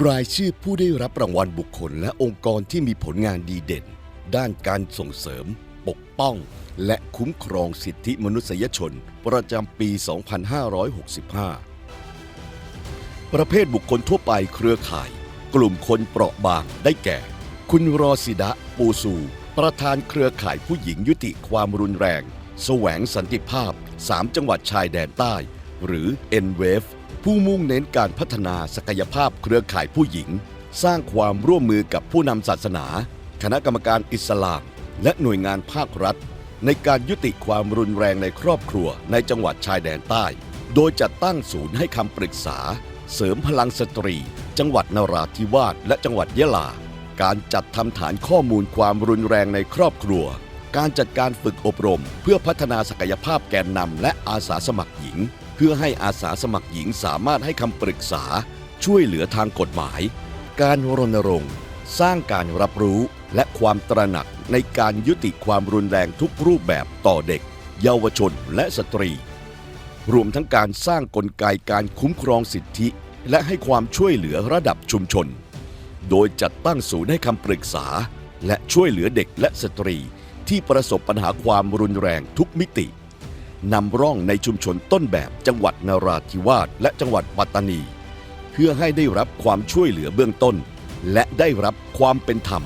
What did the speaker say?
รายชื่อผู้ได้รับรางวัลบุคคลและองค์กรที่มีผลงานดีเด่น ด้านการส่งเสริม ปกป้อง และคุ้มครองสิทธิมนุษยชน ประจำปี 2565 ประเภทบุคคลทั่วไปเครือข่าย กลุ่มคนเปราะบางได้แก่ คุณรอสิดะปูซูประธานเครือข่ายผู้หญิงยุติความรุนแรง แสวงสันติภาพ 3 จังหวัดชายแดนใต้ หรือ n w a v e ผู้มุ่งเน้นการพัฒนาศักยภาพเครือข่ายผู้หญิง สร้างความร่วมมือกับผู้นำศาสนา คณะกรรมการอิสลาม และหน่วยงานภาครัฐ ในการยุติความรุนแรงในครอบครัวในจังหวัดชายแดนใต้ โดยจัดตั้งศูนย์ให้คำปรึกษา เสริมพลังสตรี จังหวัดนราธิวาสและจังหวัดยะลา การจัดทำฐานข้อมูลความรุนแรงในครอบครัว การจัดการฝึกอบรม เพื่อพัฒนาศักยภาพแกนนำและอาสาสมัครหญิง พื่อให้อาสาสมัครหญิงสามารถให้คำปรึกษา ช่วยเหลือทางกฎหมาย การรณรงค์ สร้างการรับรู้และความตระหนักในการยุติความรุนแรงทุกรูปแบบต่อเด็ก เยาวชนและสตรี รวมทั้งการสร้างกลไกการคุ้มครองสิทธิ และให้ความช่วยเหลือระดับชุมชน โดยจัดตั้งศูนย์ให้คำปรึกษา และช่วยเหลือเด็กและสตรีที่ประสบปัญหาความรุนแรงทุกมิติ นำร่องในชุมชนต้นแบบจังหวัดนราธิวาสและจังหวัดปัตตานี เพื่อให้ได้รับความช่วยเหลือเบื้องต้น และได้รับความเป็นธรรม